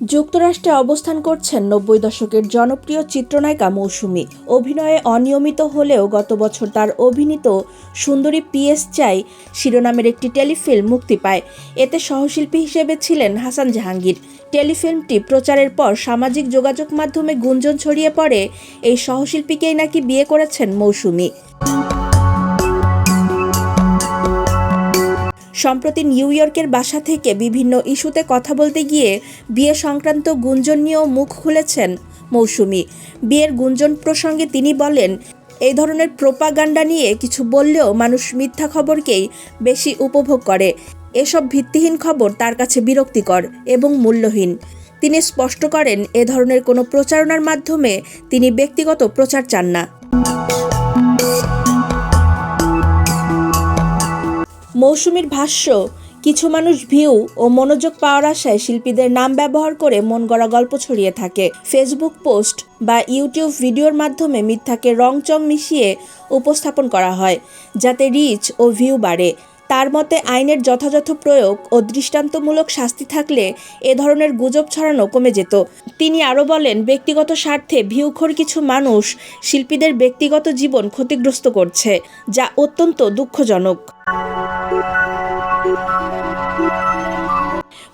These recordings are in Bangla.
যুক্তরাষ্ট্রে অবস্থান করছেন নব্বই দশকের জনপ্রিয় চিত্রনায়িকা মৌসুমী। অভিনয়ে অনিয়মিত হলেও গত বছর তার অভিনীত সুন্দরী পিএস চাই শিরোনামের একটি টেলিফিল্ম মুক্তি পায়। এতে সহশিল্পী হিসেবে ছিলেন হাসান জাহাঙ্গীর। টেলিফিল্মটি প্রচারের পর সামাজিক যোগাযোগ মাধ্যমে গুঞ্জন ছড়িয়ে পড়ে। এই সহশিল্পীকেই নাকি বিয়ে করেছেন মৌসুমী। সম্প্রতি নিউ ইয়র্কের বাসা থেকে বিভিন্ন ইস্যুতে কথা বলতে গিয়ে বিয়ে সংক্রান্ত গুঞ্জন নিয়েও মুখ খুলেছেন মৌসুমি। বিয়ের গুঞ্জন প্রসঙ্গে তিনি বলেন, এই ধরনের প্রোপাগান্ডা নিয়ে কিছু বললেও মানুষ মিথ্যা খবরকেই বেশি উপভোগ করে। এসব ভিত্তিহীন খবর তার কাছে বিরক্তিকর এবং মূল্যহীন। তিনি স্পষ্ট করেন, এ ধরনের কোনো প্রচারণার মাধ্যমে তিনি ব্যক্তিগত প্রচার চান না। মৌসুমীর ভাষ্য, কিছু মানুষ ভিউ ও মনোযোগ পাওয়ার আশায় শিল্পীদের নাম ব্যবহার করে মন গড়া গল্প ছড়িয়ে থাকে। ফেসবুক পোস্ট বা ইউটিউব ভিডিওর মাধ্যমে মিথ্যাকে রংচং মিশিয়ে উপস্থাপন করা হয়, যাতে রিচ ও ভিউ বাড়ে। তার মতে, আইনের যথাযথ প্রয়োগ ও দৃষ্টান্তমূলক শাস্তি থাকলে এ ধরনের গুজব ছড়ানো কমে যেত। তিনি আরও বলেন, ব্যক্তিগত স্বার্থে ভিউখোর কিছু মানুষ শিল্পীদের ব্যক্তিগত জীবন ক্ষতিগ্রস্ত করছে, যা অত্যন্ত দুঃখজনক।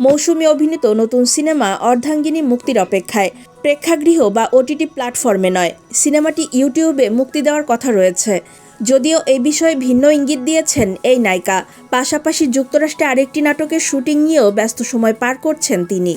মৌসুমী অভিনীত নতুন সিনেমা অর্ধাঙ্গিনী মুক্তির অপেক্ষায়। প্রেক্ষাগৃহ বা ওটিটি প্ল্যাটফর্মে নয়, সিনেমাটি ইউটিউবে মুক্তি দেওয়ার কথা রয়েছে। যদিও এই বিষয়ে ভিন্ন ইঙ্গিত দিয়েছেন এই নায়িকা, পাশাপাশি যুক্তরাষ্ট্রে আরেকটি নাটকের শুটিং নিয়েও ব্যস্ত সময় পার করছেন তিনি।